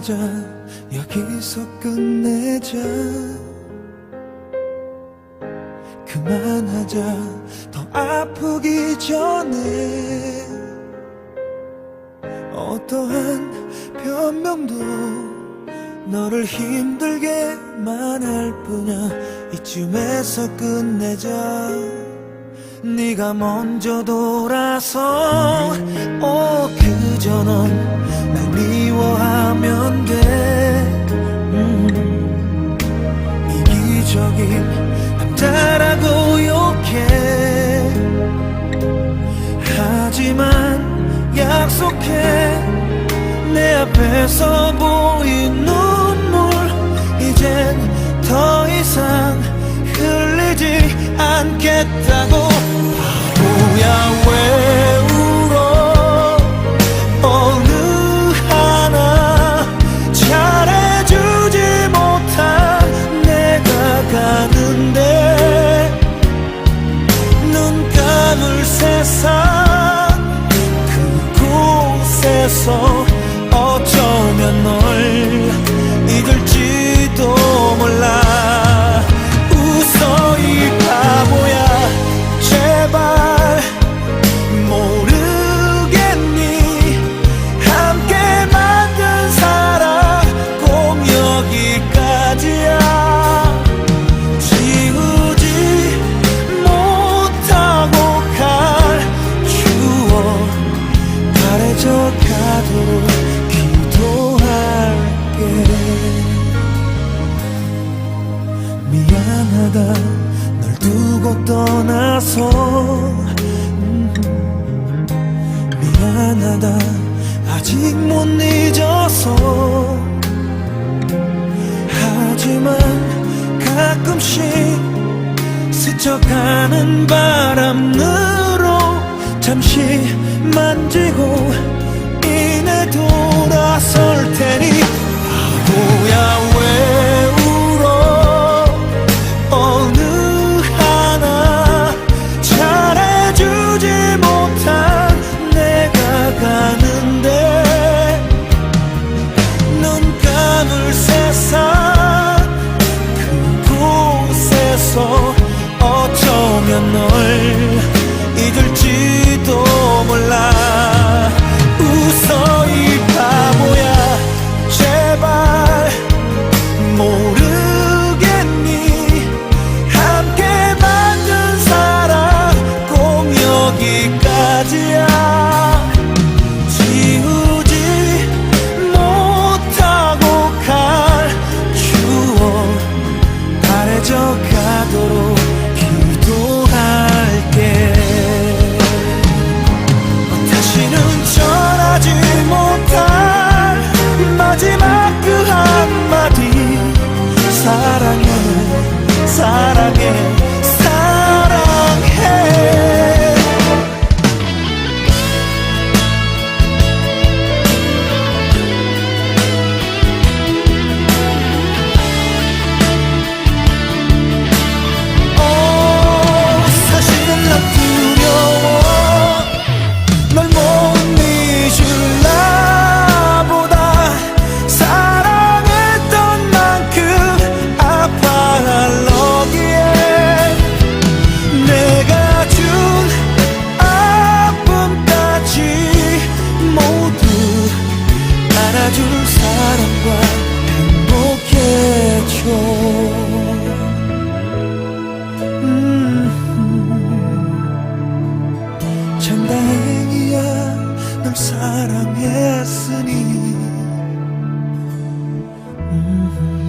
그만하자. 여기서 끝내자. 그만하자. 더 아프기 전에. 어떠한 변명도 너를 힘들게만 할 뿐이야. 이쯤에서 끝내자. 네가 먼저 돌아서. 오 그저 넌날 않겠다고 바보야 왜 울어 어느 하나 잘해주지 못한 내가 가는데 눈 감을 세상 그곳에서 어쩌면 널 잊을지도 몰라 미안하다. 널 두고 떠나서. 음, 미안하다. 아직 못 잊어서. 하지만 가끔씩 스쳐가는 바람으로 잠시 만지고 이내 돌 마지막 그 한마디. 사랑해 사랑해 Mm-hmm.